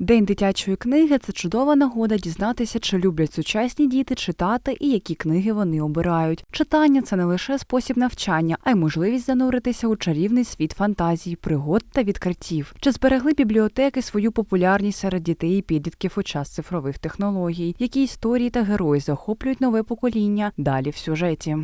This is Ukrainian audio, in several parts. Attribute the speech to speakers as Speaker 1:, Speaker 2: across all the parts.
Speaker 1: День дитячої книги це чудова нагода дізнатися, чи люблять сучасні діти читати і які книги вони обирають. Читання це не лише спосіб навчання, а й можливість зануритися у чарівний світ фантазій, пригод та відкриттів. Чи зберегли бібліотеки свою популярність серед дітей і підлітків у час цифрових технологій? Які історії та герої захоплюють нове покоління? Далі в сюжеті.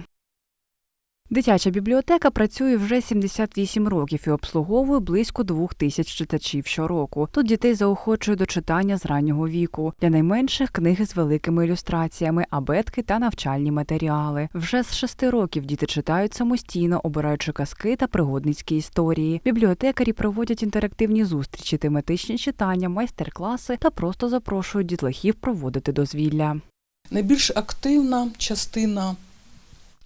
Speaker 1: Дитяча бібліотека працює вже 78 років і обслуговує близько двох тисяч читачів щороку. Тут дітей заохочують до читання з раннього віку. Для найменших книги з великими ілюстраціями, абетки та навчальні матеріали. Вже з шести років діти читають самостійно, обираючи казки та пригодницькі історії. Бібліотекарі проводять інтерактивні зустрічі, тематичні читання, майстер-класи та просто запрошують дітлахів проводити дозвілля.
Speaker 2: Найбільш активна частина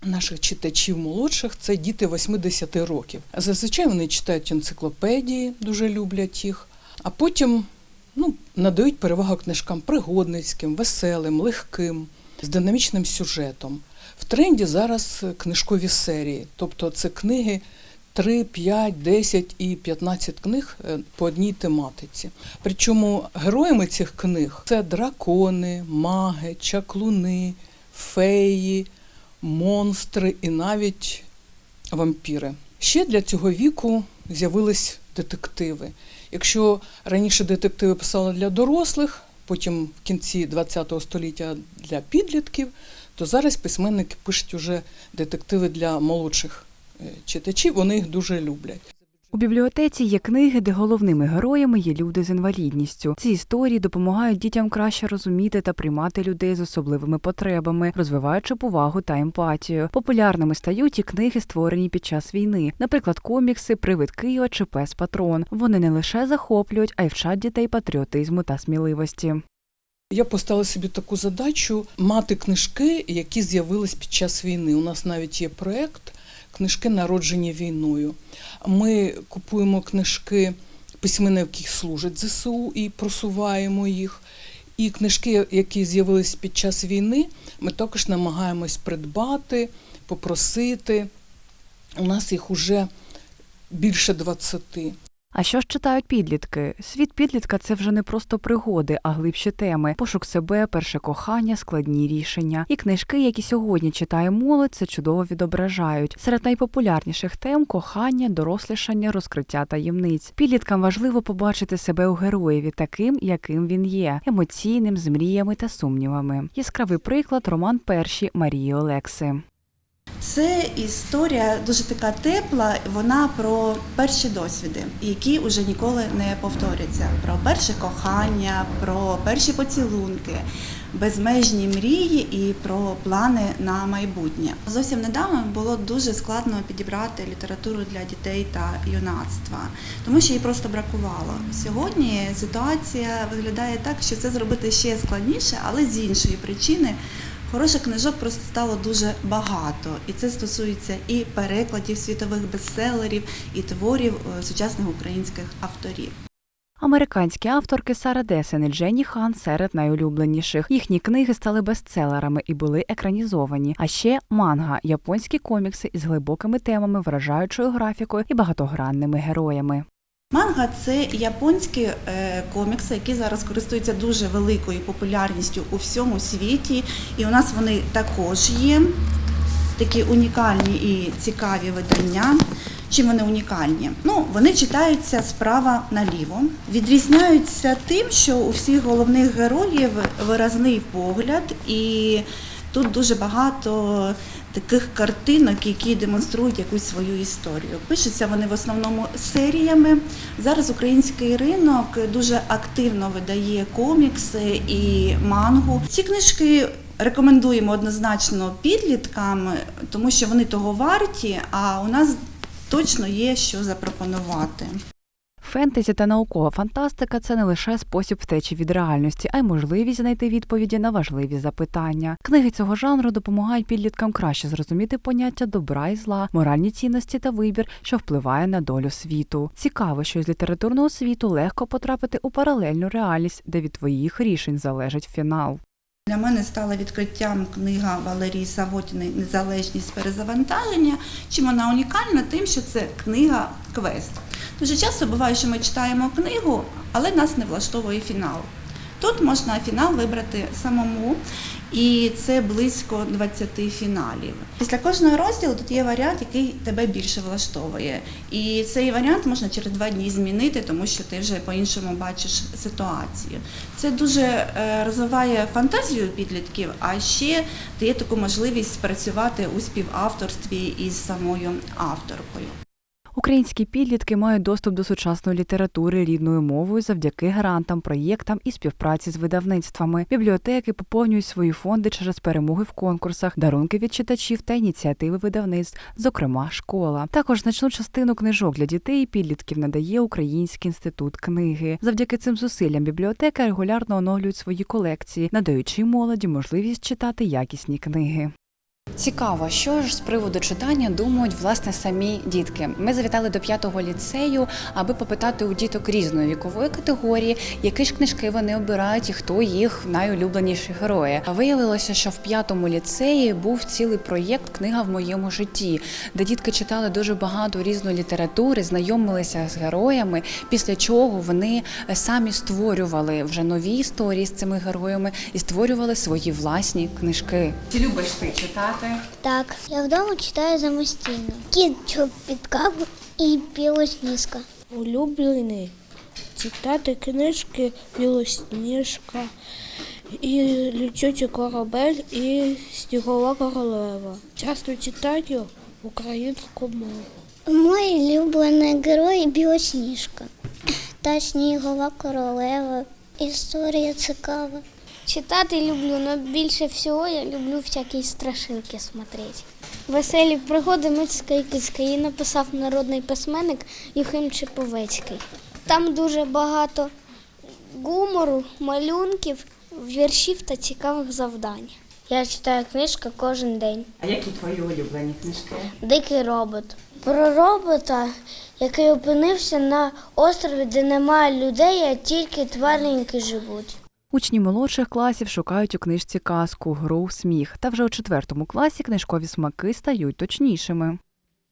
Speaker 2: наших читачів молодших це діти 80 років. Зазвичай вони читають енциклопедії, дуже люблять їх, а потім ну, надають перевагу книжкам пригодницьким, веселим, легким, з динамічним сюжетом. В тренді зараз книжкові серії, тобто це книги 3, 5, 10 і 15 книг е, по одній тематиці. Причому героями цих книг це дракони, маги, чаклуни, феї, монстри і навіть вампіри. Ще для цього віку з'явились детективи. Якщо раніше детективи писали для дорослих, потім в кінці ХХ століття для підлітків, то зараз письменники пишуть уже детективи для молодших е, читачів, вони їх дуже люблять.
Speaker 1: У бібліотеці є книги, де головними героями є люди з інвалідністю. Ці історії допомагають дітям краще розуміти та приймати людей з особливими потребами, розвиваючи повагу та емпатію. Популярними стають і книги, створені під час війни, наприклад, комікси, Привид Києва чи Пес Патрон. Вони не лише захоплюють, а й вчать дітей патріотизму та сміливості.
Speaker 2: Я поставила собі таку задачу мати книжки, які з'явились під час війни. У нас навіть є проєкт книжки, народжені війною. Ми купуємо книжки письменників, які служать ЗСУ і просуваємо їх. І книжки, які з'явились під час війни, ми також намагаємось придбати, попросити. У нас їх уже більше 20.
Speaker 1: А що ж читають підлітки? Світ підлітка це вже не просто пригоди, а глибші теми: пошук себе, перше кохання, складні рішення. І книжки, які сьогодні читає молодь, це чудово відображають. Серед найпопулярніших тем кохання, дорослішання, розкриття таємниць. Підліткам важливо побачити себе у героєві таким, яким він є, емоційним, з мріями та сумнівами. Яскравий приклад роман перші Марії Олекси.
Speaker 3: Це історія дуже така тепла. Вона про перші досвіди, які вже ніколи не повторяться. Про перше кохання, про перші поцілунки, безмежні мрії і про плани на майбутнє. Зовсім недавно було дуже складно підібрати літературу для дітей та юнацтва, тому що її просто бракувало. Сьогодні ситуація виглядає так, що це зробити ще складніше, але з іншої причини. Хороших книжок просто стало дуже багато, і це стосується і перекладів світових бестселерів, і творів е, сучасних українських авторів.
Speaker 1: Американські авторки Сара Десен і Дженні Хан серед найулюбленіших. Їхні книги стали бестселерами і були екранізовані. А ще манга японські комікси із глибокими темами, вражаючою графікою і багатогранними героями.
Speaker 3: Манга це японські е, комікси, які зараз користуються дуже великою популярністю у всьому світі. І у нас вони також є такі унікальні і цікаві видання. Чим вони унікальні? Ну, вони читаються справа наліво, відрізняються тим, що у всіх головних героїв виразний погляд, і тут дуже багато таких картинок, які демонструють якусь свою історію. Пишуться вони в основному серіями. Зараз український ринок дуже активно видає комікси і мангу. Ці книжки. Рекомендуємо однозначно підліткам, тому що вони того варті, а у нас точно є що запропонувати.
Speaker 1: Фентезі та наукова фантастика це не лише спосіб втечі від реальності, а й можливість знайти відповіді на важливі запитання. Книги цього жанру допомагають підліткам краще зрозуміти поняття добра і зла, моральні цінності та вибір, що впливає на долю світу. Цікаво, що з літературного світу легко потрапити у паралельну реальність, де від твоїх рішень залежить фінал.
Speaker 3: Для мене стала відкриттям книга Валерії Савотіної Незалежність перезавантаження. Чим вона унікальна? Тим, що це книга квест. Дуже часто буває, що ми читаємо книгу, але нас не влаштовує фінал. Тут можна фінал вибрати самому, і це близько 20 фіналів. Після кожного розділу тут є варіант, який тебе більше влаштовує. І цей варіант можна через два дні змінити, тому що ти вже по-іншому бачиш ситуацію. Це дуже е, розвиває фантазію підлітків, а ще дає таку можливість спрацювати у співавторстві із самою авторкою.
Speaker 1: Українські підлітки мають доступ до сучасної літератури рідною мовою завдяки грантам, проєктам і співпраці з видавництвами. Бібліотеки поповнюють свої фонди через перемоги в конкурсах, дарунки від читачів та ініціативи видавництв, зокрема школа. Також значну частину книжок для дітей і підлітків надає Український інститут книги. Завдяки цим зусиллям бібліотека регулярно оновлюють свої колекції, надаючи молоді можливість читати якісні книги. Цікаво, що ж з приводу читання думають власне самі дітки. Ми завітали до п'ятого ліцею, аби попитати у діток різної вікової категорії, які ж книжки вони обирають і хто їх найулюбленіші герої. А Виявилося, що в п'ятому ліцеї був цілий проєкт Книга в моєму житті, де дітки читали дуже багато різної літератури, знайомилися з героями, після чого вони е, самі створювали вже нові історії з цими героями і створювали свої власні книжки. Чи любиш ти читати?
Speaker 4: Так, я вдома читаю самостійно. Кіт чоп під каву і білосніжка.
Speaker 5: улюблений читати книжки Білосніжка, і Лючучий корабель і Снігова королева. Часто читаю українську мову.
Speaker 4: Мой улюблений герой білосніжка. Та снігова королева. Історія цікава. Читати люблю, але більше всього я люблю всякі страшилки смотреть. Веселі пригоди Мицька киска. Її написав народний письменник Юхим Чеповецький. Там дуже багато гумору, малюнків, віршів та цікавих завдань. Я читаю книжку кожен день.
Speaker 1: А які твої улюблені книжки?
Speaker 4: Дикий робот. Про робота, який опинився на острові, де немає людей, а тільки тваринки живуть.
Speaker 1: Учні молодших класів шукають у книжці казку, гру, сміх. Та вже у четвертому класі книжкові смаки стають точнішими.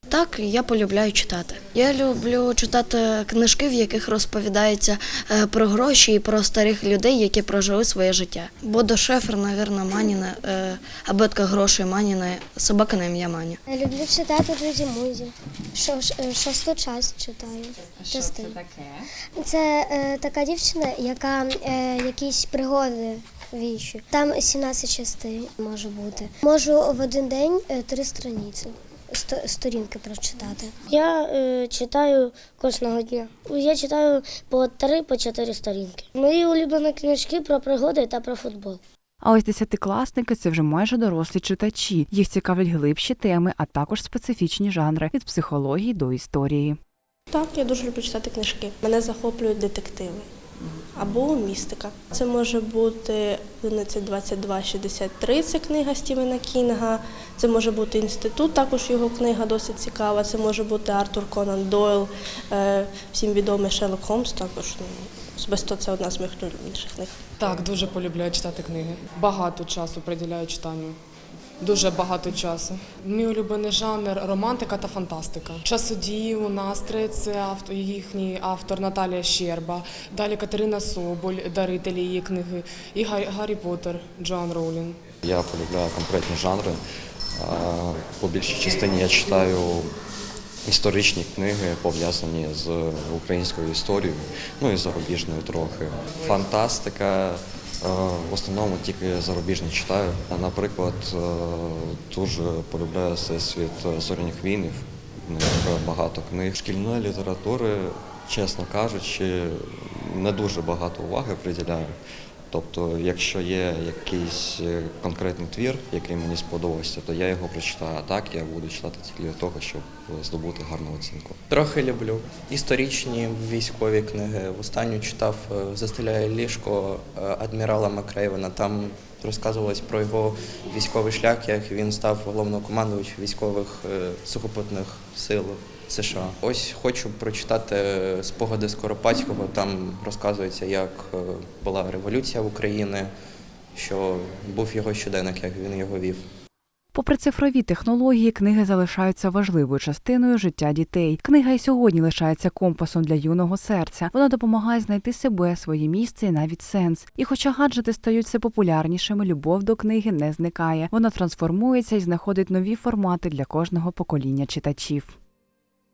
Speaker 6: Так, я полюбляю читати. Я люблю читати книжки, в яких розповідається е, про гроші і про старих людей, які прожили своє життя. Бодо Шефер, навірно, Маніна, е, абетка грошей Маніна, собака на ім'я Мані.
Speaker 4: Я люблю читати Джуді Музі. Шосту часть читаю. Частину.
Speaker 1: таке?
Speaker 4: Це е, така дівчина, яка е, якісь пригоди віші. Там 17 частин може бути. Можу в один день е, три страниці. сто- Сторінки прочитати. Я е, читаю кожного дня. Я читаю по три, по чотири сторінки. Мої улюблені книжки про пригоди та про футбол.
Speaker 1: А ось десятикласники це вже майже дорослі читачі. Їх цікавлять глибші теми, а також специфічні жанри від психології до історії.
Speaker 5: Так, я дуже люблю читати книжки. Мене захоплюють детективи або містика. Це може бути 11.22.63, це книга Стівена Кінга. Це може бути інститут, також його книга досить цікава. Це може бути Артур Конан Дойл, е, всім відомий Шерлок Холмс, також ну, особисто це одна з моїх найулюбленіших книг.
Speaker 7: Так, дуже полюбляю читати книги. Багато часу приділяю читанню. Дуже багато часу. Мій улюблений жанр романтика та фантастика. Часодії у настрій це автор, їхній автор Наталія Щерба. Далі Катерина Соболь, дарителі її книги, і Гаррі, Гаррі Поттер, Джоан Роулін.
Speaker 8: Я полюбляю конкретні жанри. По більшій частині я читаю історичні книги, пов'язані з українською історією, ну і зарубіжною трохи. Фантастика. е, В основному тільки зарубіжні читаю. Наприклад, е, дуже полюбляю всесвіт зоряних війнів. В них багато книг. Шкільної літератури, чесно кажучи, не дуже багато уваги приділяю. Тобто, якщо є якийсь е, конкретний твір, який мені сподобався, то я його прочитаю. А так я буду читати тільки для того, щоб е, здобути гарну оцінку.
Speaker 9: Трохи люблю. Історичні військові книги. Останню читав е, Застеляє ліжко адмірала Макрейвена. Там розказувалось про його військовий шлях, як він став головнокомандувачем військових сухопутних сил США. Ось хочу прочитати спогади Скоропадського. Там розказується, як е, була революція в Україні, що був його щоденник, як він його вів.
Speaker 1: Попри цифрові технології, книги залишаються важливою частиною життя дітей. Книга і сьогодні лишається компасом для юного серця. Вона допомагає знайти себе, своє місце і навіть сенс. І хоча гаджети стають все популярнішими, любов до книги не зникає. Вона трансформується і знаходить нові формати для кожного покоління читачів.